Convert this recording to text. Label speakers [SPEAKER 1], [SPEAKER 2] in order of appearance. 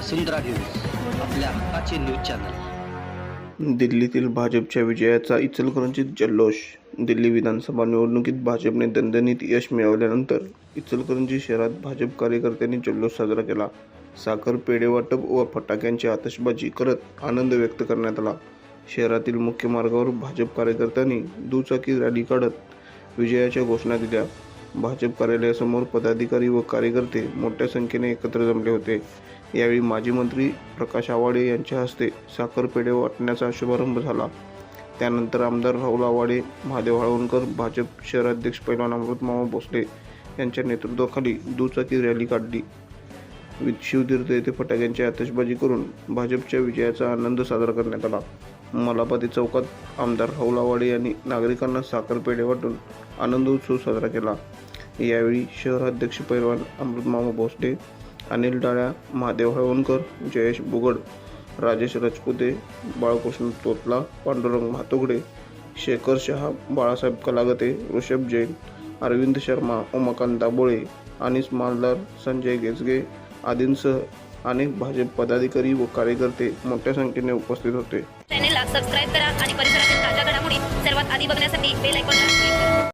[SPEAKER 1] वसुंधरा news आपल्या हक्काचे news channel.
[SPEAKER 2] दिल्लीतील भाजपच्या विजयाचा इचलकरंजीत जल्लोष. दिल्ली विधानसभा निवडणुकीत भाजपने दणदणीत यश मिळवल्यानंतर इचलकरंजी शहरात भाजप कार्यकर्त्यांनी जल्लोष साजरा केला. साखर पेढे वाटप व फटाक्यांची आतषबाजी करत आनंद व्यक्त करण्यात आला. शहरातील मुख्य मार्गावर भाजप कार्यकर्त्यांनी दुचाकी रॅली काढत विजयाच्या घोषणा दिल्या. भाजप कार्यालयासमोर पदाधिकारी व कार्यकर्ते मोठ्या संख्येने एकत्र जमले होते. यावेळी माजी मंत्री प्रकाश आवाडे यांच्या हस्ते साखरपेढे वाटण्याचा शुभारंभ झाला. त्यानंतर आमदार राहुल आवाडे महादेव हळवणकर भाजप शहराध्यक्ष पैलवान अमृतमामा भोसले यांच्या नेतृत्वाखाली दुचाकी रॅली काढली. शिवतीर्थ येथे फटाक्यांची आतषबाजी करून भाजपच्या विजयाचा आनंद साजरा करण्यात आला. मलापती चौकात आमदार राहुल आवाडे यांनी नागरिकांना साखर पेढे वाटून आनंद उत्सव साजरा केला. यावेळी शहराध्यक्ष पैलवान अमृतमामा भोसले अनिल डाळ्या महादेव हळवणकर जयेश बुगड राजेश राजपुते बाळकृष्ण तोतला पांडुरंग म्हातोगडे शेखर शहा बाळासाहेब कलागते ऋषभ जैन अरविंद शर्मा उमाकांत दाबोळे अनिस मालदार संजय गेजगे आदींसह अनेक भाजप पदाधिकारी व कार्यकर्ते मोठ्या संख्येने उपस्थित होते.
[SPEAKER 3] चॅनेलला सबस्क्राईब करा आणि परिसरातील ताज्या घडामोडी सर्वात आधी बघण्यासाठी बेल आयकॉनला